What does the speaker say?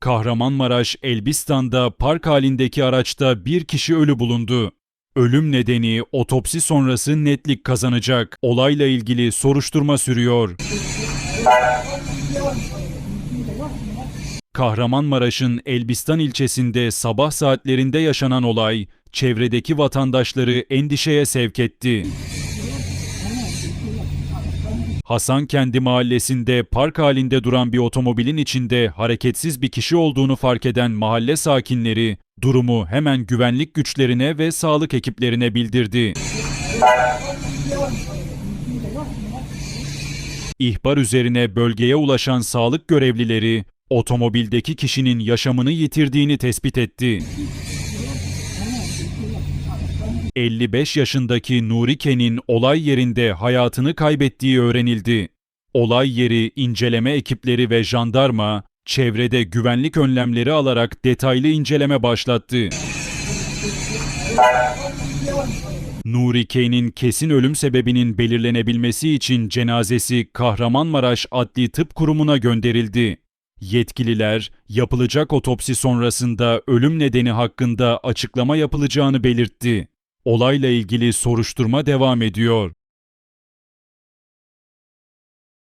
Kahramanmaraş, Elbistan'da park halindeki araçta bir kişi ölü bulundu. Ölüm nedeni otopsi sonrası netlik kazanacak. Olayla ilgili soruşturma sürüyor. Kahramanmaraş'ın Elbistan ilçesinde sabah saatlerinde yaşanan olay çevredeki vatandaşları endişeye sevk etti. Hasankendi mahallesinde park halinde duran bir otomobilin içinde hareketsiz bir kişi olduğunu fark eden mahalle sakinleri durumu hemen güvenlik güçlerine ve sağlık ekiplerine bildirdi. İhbar üzerine bölgeye ulaşan sağlık görevlileri otomobildeki kişinin yaşamını yitirdiğini tespit etti. 55 yaşındaki Nuri Ken'in olay yerinde hayatını kaybettiği öğrenildi. Olay yeri inceleme ekipleri ve jandarma çevrede güvenlik önlemleri alarak detaylı inceleme başlattı. Nuri K'nin kesin ölüm sebebinin belirlenebilmesi için cenazesi Kahramanmaraş Adli Tıp Kurumu'na gönderildi. Yetkililer yapılacak otopsi sonrasında ölüm nedeni hakkında açıklama yapılacağını belirtti. Olayla ilgili soruşturma devam ediyor.